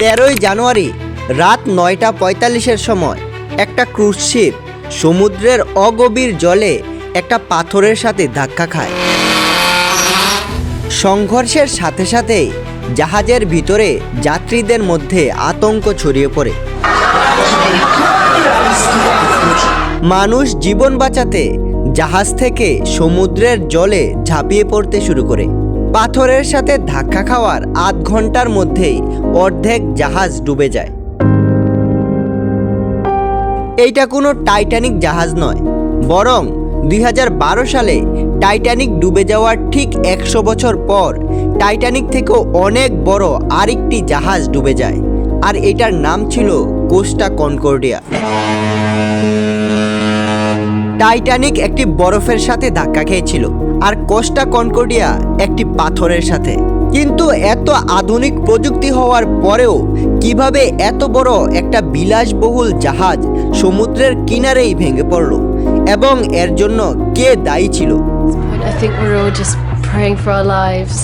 তেরোই জানুয়ারি রাত নয়টা পঁয়তাল্লিশের সময় একটা ক্রুজ শিপ সমুদ্রের অগভীর জলে একটা পাথরের সাথে ধাক্কা খায়। সংঘর্ষের সাথে সাথেই জাহাজের ভিতরে যাত্রীদের মধ্যে আতঙ্ক ছড়িয়ে পড়ে। মানুষ জীবন বাঁচাতে জাহাজ থেকে সমুদ্রের জলে ঝাঁপিয়ে পড়তে শুরু করে। পাথরের সাথে ধাক্কা খাওয়ার আধ ঘণ্টার মধ্যেই অর্ধেক জাহাজ ডুবে যায়। এইটা কোনো টাইটানিক জাহাজ নয়, বরং দুই হাজার বারো সালে টাইটানিক ডুবে যাওয়ার ঠিক একশো বছর পর টাইটানিক থেকেও অনেক বড় আরেকটি জাহাজ ডুবে যায়, আর এটার নাম ছিল কোস্টা কনকর্ডিয়া। টাইটানিক একটি বরফের সাথে ধাক্কা খেয়েছিল, আর কোস্টা কনকর্ডিয়া একটি পাথরের সাথে কিন্তু এত আধুনিক প্রযুক্তি হওয়ার পরেও কীভাবে এত বড় একটা বিলাসবহুল জাহাজ সমুদ্রের কিনারেই ভেঙে পড়ল, এবং এর জন্য কে দায়ী ছিল I think we're all just praying for our lives.